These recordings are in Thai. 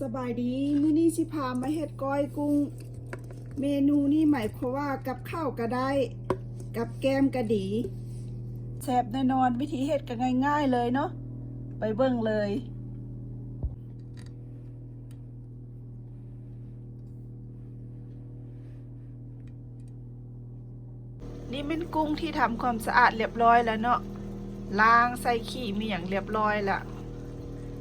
สบายดีมื้อนี้สิพามาเฮ็ดก้อยกุ้ง เมนูนี้หมายความว่ากับข้าวก็ได้ กับแกมก็ดีแซ่บแน่นอนวิธีเฮ็ดก็ง่าย ๆ เลยเนาะไปเบิ่งเลย นี่เป็นกุ้งที่ทำความสะอาดเรียบร้อยแล้วเนาะล้างใส่ขี้มีอย่างเรียบร้อยละ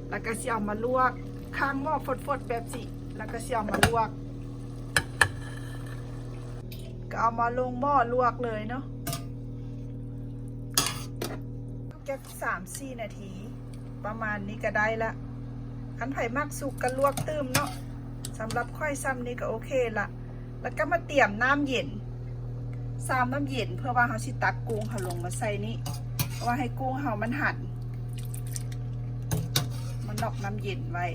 แล้วก็สิเอามาลวก ข้างหม้อฟดๆแบบสิแล้วก็เสิเอามาลวก ก็เอามาลงหม้อลวกเลยเนาะแค่สามสี่นาที ประมาณนี้ก็ได้ละอันไผ่มากสุกก็ลวกตื้มเนาะสำหรับค่อยซ้ำนี่ก็โอเคละแล้วก็มาเตรียมน้ำเย็นซามน้ำเย็นเพื่อว่าเขาสิตักกุ้งเขาลงมาใส่นี่เพราะว่าให้กุ้งเขามันหั่นมันนอกน้ำเย็นไว้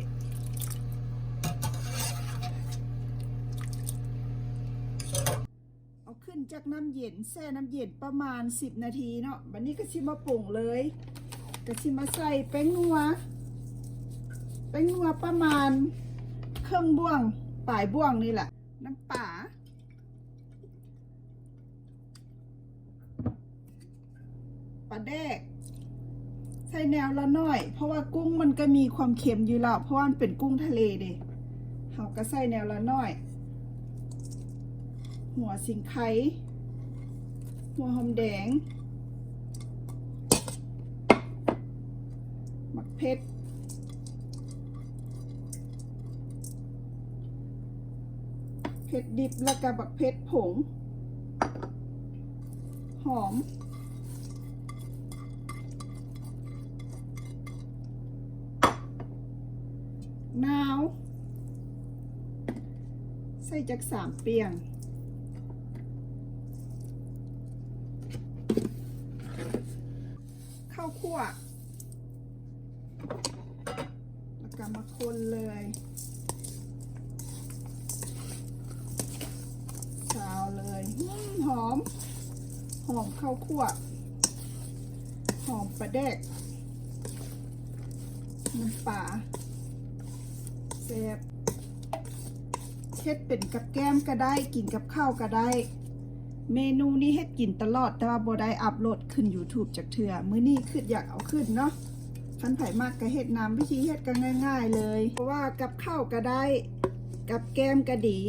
เอาขึ้น จากน้ำเย็นแช่น้ำเย็นประมาณ 10 นาทีเนาะบัดนี้ก็ชิมาปรุงเลยก็ชิมาใส่แป้งนัวแป้งนัวประมาณเครื่องบ่วงปลายบ่วงนี่แหละ น้ำป่าปลาแดกใส่แนวละน่อย เพราะว่ากุ้งมันก็มีความเค็มอยู่แล้วเพราะว่ามันเป็นกุ้งทะเลเด้เขาก็ใส่แนวละน่อย หัวสิงไข่หัวหอมแดงมักเพชรเผ็ดดิบแล้วก็บักเพชรผง หอม นาว ใส่จากสามเปียง ข้าวคั่วแล้วก็มาคนเลยซาวเลยอืมหอม หอมข้าวคั่ว หอมปลาแดก น้ำปลาแซ่บเฮ็ดเป็นกับแก้มก็ได้ กินกับข้าวก็ได้ เมนูนี้เฮ็ดกินตลอดแต่ว่าบ่ได้อัพโหลดขึ้น YouTube จากเถื่อมื้อนี้คืออยากเอาขึ้นเนาะคันไผ่มากก็เฮ็ดน้ำวิธีเฮ็ดก็ง่าย ๆ เลย เพราะว่ากับข้าวก็ได้ กับแกมก็ดี